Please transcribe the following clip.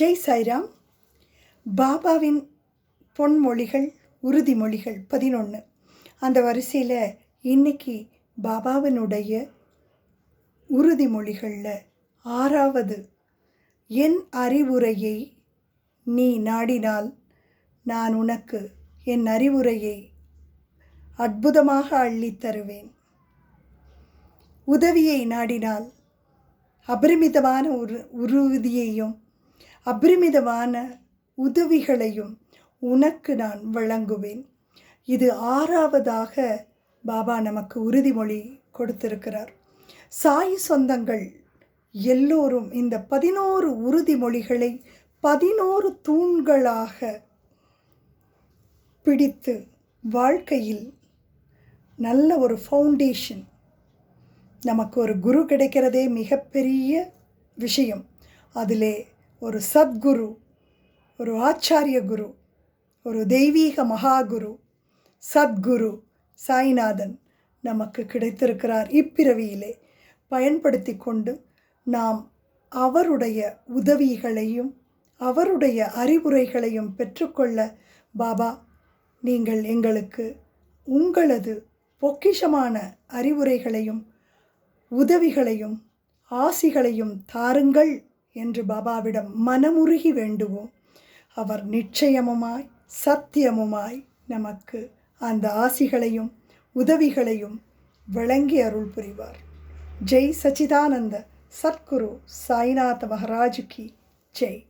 ஜெய் சாய்ராம். பாபாவின் பொன்மொழிகள் உறுதிமொழிகள் பதினொன்று அந்த வரிசையில் இன்னைக்கு பாபாவினுடைய உறுதிமொழிகளில் ஆறாவது என் அறிவுரையை நீ நாடினால் நான் உனக்கு என் அறிவுரையை அற்புதமாக அள்ளித் தருவேன். உதவியை நாடினால் அபரிமிதமான உரு உறுதியையும் அபரிமிதமான உதவிகளையும் உனக்கு நான் வழங்குவேன். இது ஆறாவதாக பாபா நமக்கு உறுதிமொழி கொடுத்திருக்கிறார். சாய் சொந்தங்கள் எல்லோரும் இந்த பதினோரு உறுதிமொழிகளை பதினோரு தூண்களாக பிடித்து வாழ்க்கையில் நல்ல ஒரு ஃபவுண்டேஷன் நமக்கு ஒரு குரு கிடைக்கிறதே மிகப்பெரிய விஷயம். அதிலே ஒரு சத்குரு ஒரு ஆச்சாரிய குரு ஒரு தெய்வீக மகாகுரு சத்குரு சாய்நாதன் நமக்கு கிடைத்திருக்கிறார். இப்பிறவியிலே பயன்படுத்தி கொண்டு நாம் அவருடைய உதவிகளையும் அவருடைய அறிவுரைகளையும் பெற்றுக்கொள்ள பாபா நீங்கள் எங்களுக்கு உங்களது பொக்கிஷமான அறிவுரைகளையும் உதவிகளையும் ஆசிகளையும் தாருங்கள். என்று பாபாவிடம் மனமுருகி வேண்டுவோம். அவர் நிச்சயமுமாய் சத்தியமுமாய் நமக்கு அந்த ஆசிகளையும் உதவிகளையும் வழங்கி அருள் புரிவார். ஜெய் சச்சிதானந்த சத்குரு சாய்நாத் மகாராஜுக்கு ஜெய்.